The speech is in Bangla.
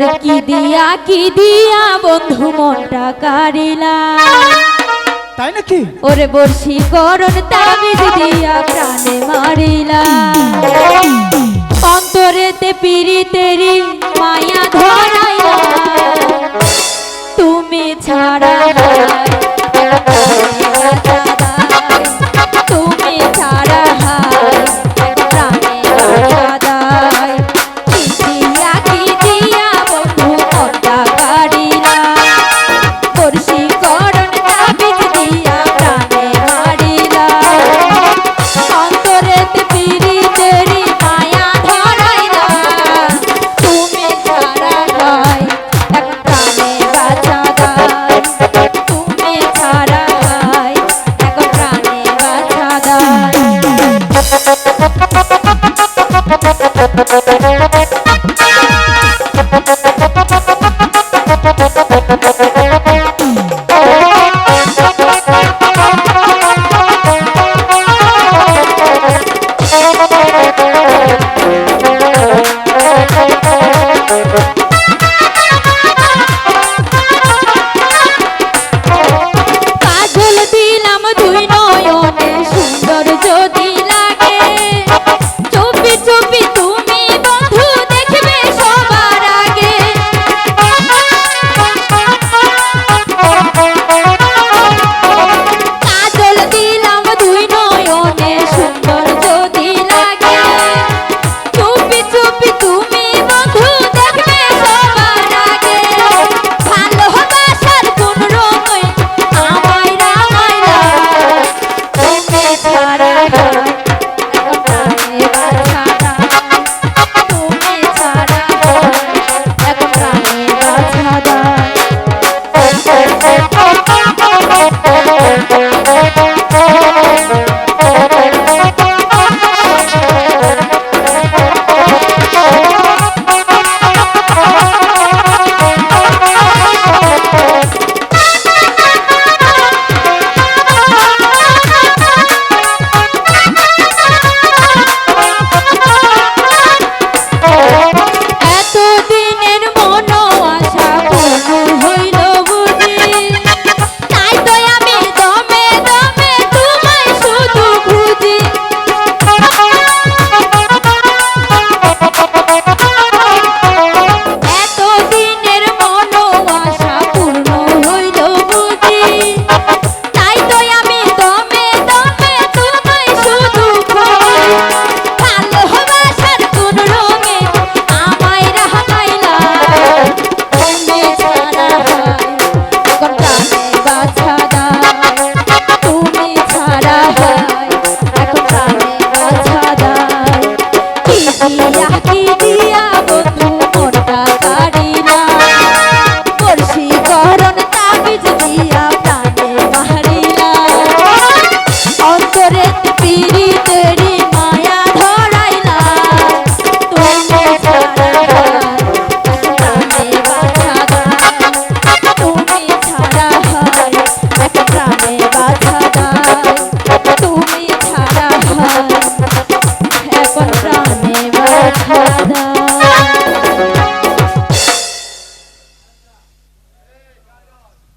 তোর কি দিয়া কি দিয়া বন্ধু মনটা কারিলা? তাই নাকি? ওরে বর্ষি করণ তাবিজ দিয়া প্রাণে মারিলা। অন্তরেতে পিরি তেরি মায়া ধরাইলা। তুমি ছাড়া